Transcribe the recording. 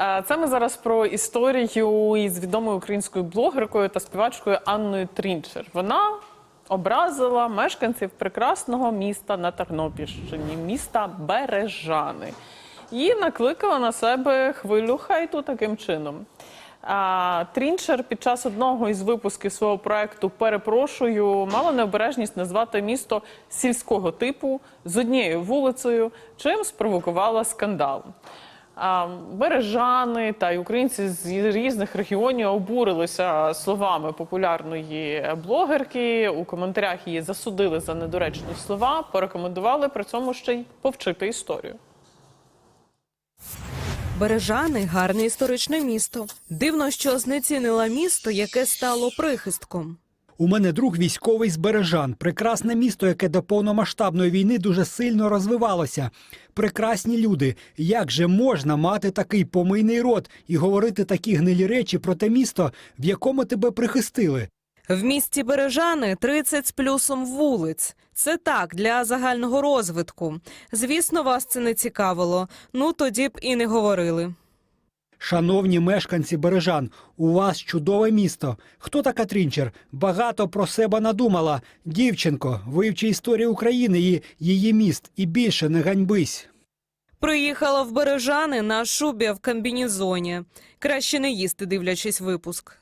Е, Це ми зараз про історію із відомою українською блогеркою та співачкою Анною Трінчер. Вона образила мешканців прекрасного міста на Тернопільщині, міста Бережани, і накликала на себе хвилю хайту таким чином. А, Трінчер під час одного із випусків свого проекту Перепрошую мала необережність назвати місто сільського типу з однією вулицею, чим спровокувала скандал. Бережани та й українці з різних регіонів обурилися словами популярної блогерки. У коментарях її засудили за недоречні слова, порекомендували при цьому ще й повчити історію. Бережани гарне історичне місто. Дивно, що знецінила місто, яке стало прихистком. У мене друг військовий з Бережан. Прекрасне місто, яке до повномасштабної війни дуже сильно розвивалося. Прекрасні люди. Як же можна мати такий помийний рот і говорити такі гнилі речі про те місто, в якому тебе прихистили? В місті Бережани 30 з плюсом вулиць. Це так для загального розвитку. Звісно, вас це не цікавило. Ну тоді б і не говорили. Шановні мешканці Бережан, у вас чудове місто. Хто така Трінчер? Багато про себе надумала. Дівчинко, вивчи історію України і її міст, і більше не ганьбись. Приїхала в Бережани на шубі в комбінізоні. Краще не їсти, дивлячись випуск.